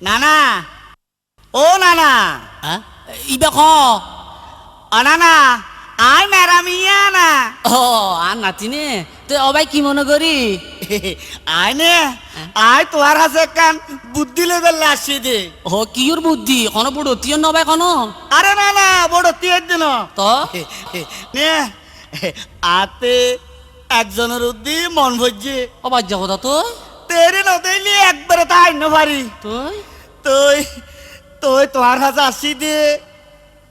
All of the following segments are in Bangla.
নানা। ও নানা। ইবা ও নানা। আই মেরামিয়া না ও আর নাতিনে তুই অবাই কি মনে করি? আই নে। আই তোয়ার হাসে কান বুদ্ধি লেবেল আসছি দে। ও কিয়র বুদ্ধি? কোনো বুড়ো? তিয় নবাই কোনো আরে না না বড় তিয়ার দিন তো? নে আতে একজনের উদ্দি মন ভজ্জি অবাই কথা তো। তুই তেরে নদেলি একবারে তাই ন পারি তুই? তুই তুই তোয়ার হাসে আসছি দে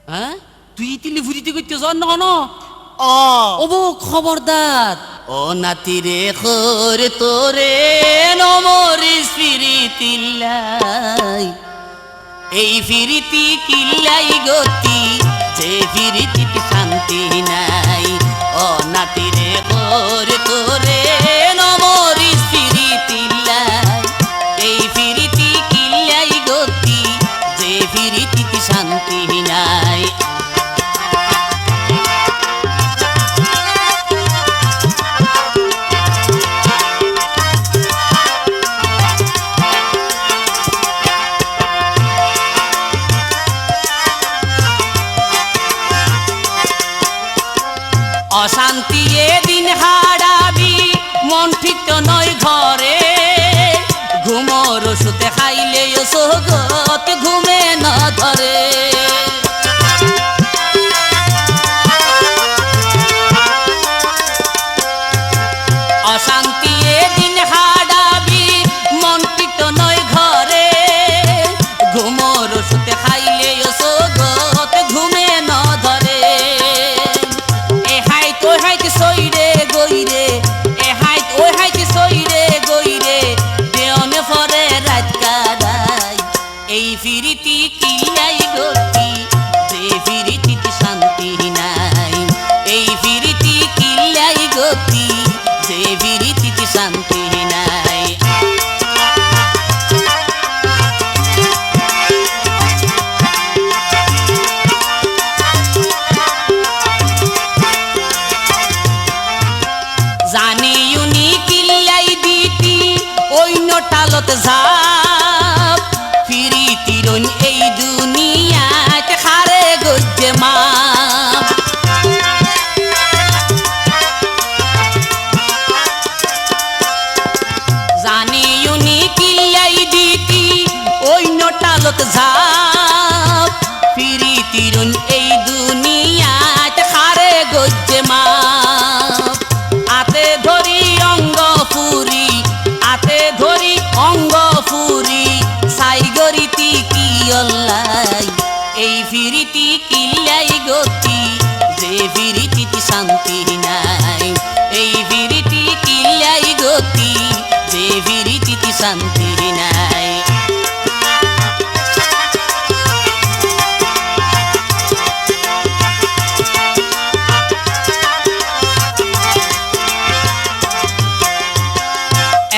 হ্যাঁ? তুই তিলি ফুরিতে করতে যান না কোনো? ও বউ খবরদার। ও নাতি রে খোর তোরে নমরি ফিরিতিল্লাই এই ফিরিতি কিল্লাই গতি যে ফিরিতি শান্তি নাই। অশান্তি এদিন হারাবি, মন ঠিক তো নয় ঘরে। ঘুমর ওষুধে খাইলে সোগত ঘুমে না ধরে। টালত ফিরি তিরুন এই দুনিয়াত খারে গজ্জে মা জানি ইউনি কিল্লাই দিতি ওই টালত যাপ ফিরিতি কিল্লাই গতি, যে ফিরিতি শান্তি নাই। এই ফিরিতি কিল্লাই গতি, যে ফিরিতি শান্তি নাই।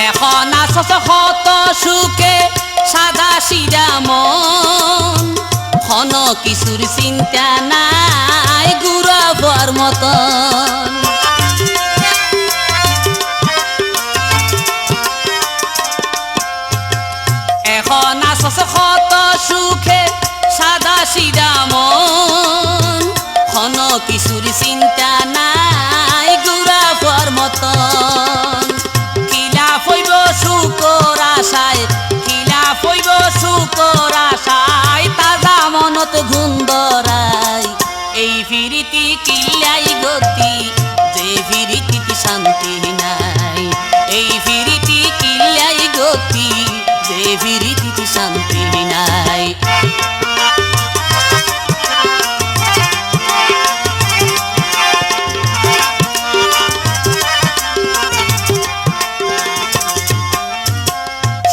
এখন আসছ শত সুখে সাদা সিদা মন। কিছুর চিন্তা নাই শান্তি নাই। এই ফিরিতি কিলাই গতি যে ফিরিতি শান্তি নাই।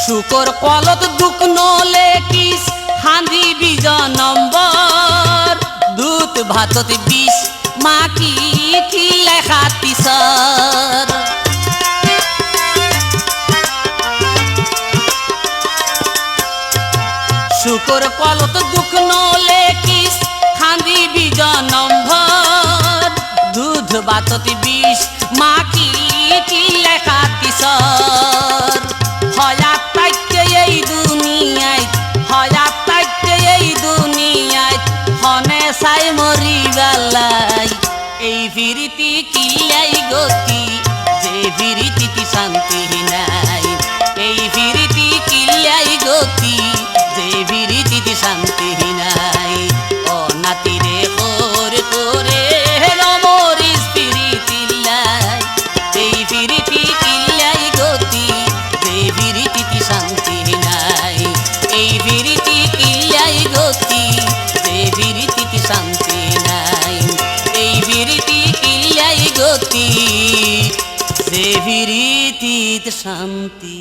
শুকর কলত দুঃখ নলে কিস হাঁদি বীজ নম্বর। দুধ ভাতত বিষ মাকি কিল্লা খাতি সর শুকর পলত দুঃখ নলে কিস খান্দি বিজ নম্বর দুধ বাততি বিষ মাখি কিল্লা খাতি সর হয়া এই এই ফিরিতি কিলাই গতি যে ফিরিতি শান্তি নাই? এই ফিরিতি কিলাই গতি যে ফিরিতি শান্তি নাই? ও নাতিরে ওর তোরে নমরিস ফিরিতিল্লাই এই ফিরিতি যে ফিরিতি শান্তি